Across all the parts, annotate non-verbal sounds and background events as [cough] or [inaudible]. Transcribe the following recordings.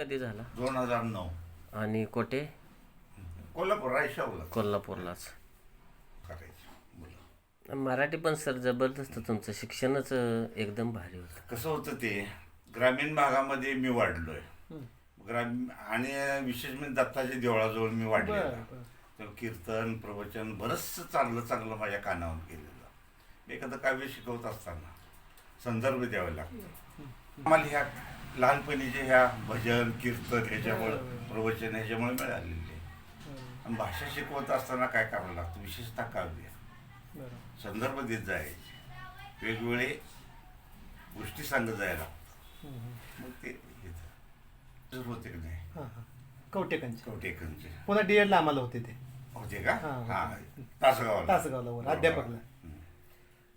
कधी झाला? दोन हजार नऊ. आणि कोठे? कोल्हापूर रायशावला कोल्हापूरलाच. करायचं. मराठी पण सर जबरदस्त तुमचं. शिक्षणच अं, एकदम भारी होतं. कसं होतं ते ग्रामीण भागामध्ये मी वाढलोय. ग्रामीण आणि विशेष म्हणजे दत्ताच्या देवळाजवळ मी वाढलेलो. तर कीर्तन प्रवचन बरंचसं चांगलं चांगलं माझ्या कानावर केलेलं मी एखादं काव्य शिकवत असताना संदर्भ द्यावे लागतो आम्हाला ह्या लहानपणीचे ह्या भजन कीर्तन ह्याच्यामुळं प्रवचन ह्याच्यामुळे मिळालेले. आणि भाषा शिकवत असताना काय करावं लागतं? विशेषतः काव्य. संदर्भ देत जायचे. वेगवेगळे गोष्टी सांगत जायला मग ते होते की नाही? कवटेकांचे कवटेकरचे पुन्हा डी एडला आम्हाला होते ते. होते का? हा, हा तासगावला. अध्यापकला.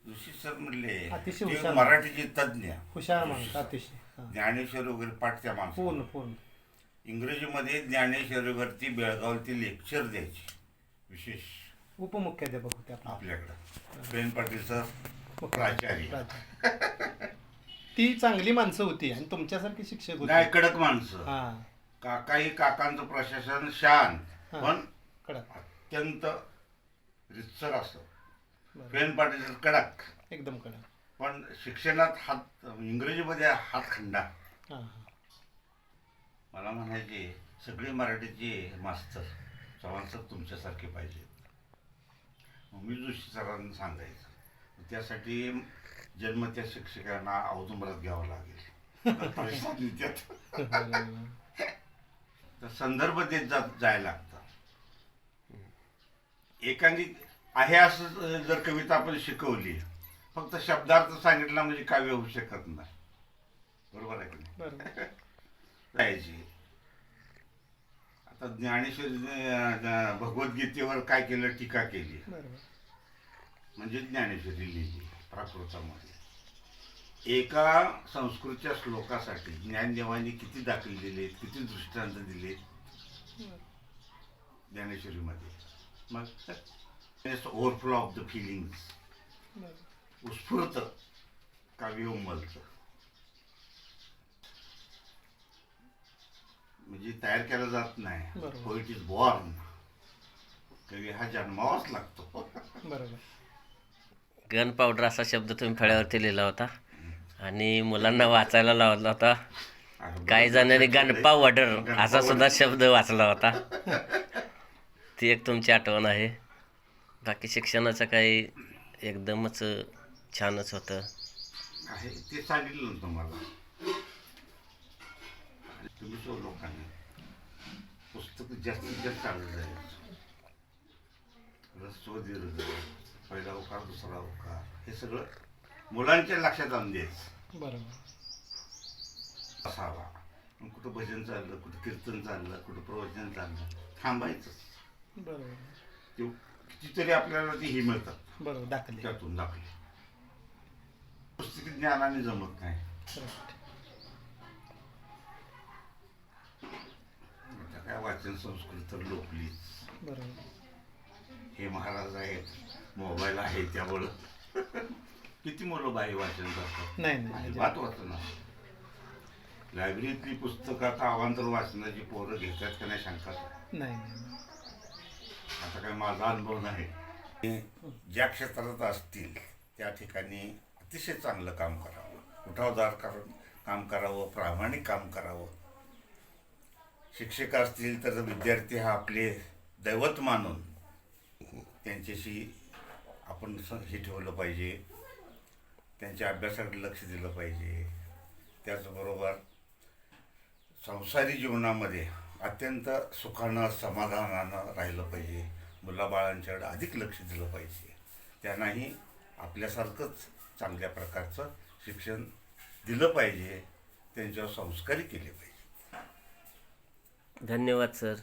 जोशी सर म्हणले अतिशय मराठीचे तज्ज्ञ. हुशार माणूस अतिशय. हा. ज्ञानेश्वर वगैरे पाठ त्या माणसं पूर्ण पूर्ण इंग्रजीमध्ये ज्ञानेश्वरीवरती बेळगावची लेक्चर द्यायची. विशेष. उपमुख्याध्यापक होते आपले. आपल्याकडं. प्रेम पाटील सर प्राचार्य. प्राचार्य. ती चांगली माणसं होती आणि तुमच्यासारखी शिक्षक नाही होते कडक माणसं. हा. काकाही काकांचं प्रशासन शांत हा. पण कडक. अत्यंत रितसर असतं. बरं. प्रेम पाटील कडक. एकदम कडक. पण शिक्षणात हात इंग्रजीमध्ये हात खंडा. हा. हा मला म्हणायचे सगळे मराठीचे मास्तर चव्हाण सर तुमच्यासारखे पाहिजेत मग मी जोशी सरांना सांगायचं. त्यासाठी जन्मत्या शिक्षकांना औदुंबरात घ्यावं लागेल. तर संदर्भ देत जात जायला लागतं एकांगी आहे असं जर कविता आपण शिकवली फक्त शब्दार्थ सांगितला म्हणजे काव्य होऊ शकत नाही. बरोबर आहे की नाही? [laughs] आता ज्ञानेश्वरीने भगवद्गीतेवर काय केलं? टीका केली. बरोबर. म्हणजे ज्ञानेश्वरी लिहिली प्राकृतामध्ये. एका संस्कृतच्या श्लोकासाठी ज्ञानदेवाने किती दाखल दिले किती दृष्टांत दिले? ज्ञानेश्वरीमध्ये. मग ओव्हरफ्लो ऑफ द फिलिंग्स. उत्स्फूर्त काव्य उमलतं. म्हणजे तयार केला जात नाही. पोइट इज बॉर्न कवी हा जन्मावाच लागतो. बरोबर. गन पावडर असा शब्द तुम्ही फळ्यावरती लिहिला होता. आणि मुलांना वाचायला लावला होता. काही जणांनी गणपा वडर असा सुद्धा शब्द वाचला होता. ती एक तुमची आठवण आहे. बाकी शिक्षणाचं काही एकदमच छानच होतं. आहे ते सांगितलं ना तुम्हाला तुम्ही तो लोकांनी पुस्तक जास्तीत जास्त चालू जायचं रस्व दीर्घ पहिला उकार दुसरा उकार. हे सगळं मुलांच्या लक्षात आणून द्यायचं. बरोबर. असावा. मग कुठं भजन चाललं कुठं कीर्तन चाललं कुठं प्रवचन चाललं थांबायचं बरोबर. ते कितीतरी आपल्याला ते हे मिळतात. बरोबर दाखले त्यातून दाखले ज्ञानाने जमत नाही. आता काय वाचन संस्कृत तर लोकलीच. बरोबर हे महाराज आहेत मोबाईल आहे त्यामुळं. किती मुलं बाई वाचन करतात? नाही नाही अजिबात वाचन लायब्ररीतली पुस्तकं आता अवांतर वाचनाची पोरं घेतात का नाही सांगतात? नाही नाही. आता काय माझा अनुभव नाही. ज्या क्षेत्रात असतील त्या ठिकाणी अतिशय चांगलं काम करावं. उठावदार कर काम करावं प्रामाणिक काम करावं. शिक्षक असतील तर विद्यार्थी हा आपले दैवत मानून त्यांच्याशी आपण हे ठेवलं पाहिजे. त्यांच्या अभ्यासाकडे लक्ष दिलं पाहिजे. त्याचबरोबर संसारी जीवनामध्ये अत्यंत सुखानं समाधानानं राहिलं पाहिजे. मुलाबाळांच्याकडे अधिक लक्ष दिलं पाहिजे. त्यांनाही आपल्यासारखंच चांगल्या प्रकारचं शिक्षण दिलं पाहिजे त्यांच्यावर संस्कारी केले पाहिजे. धन्यवाद सर.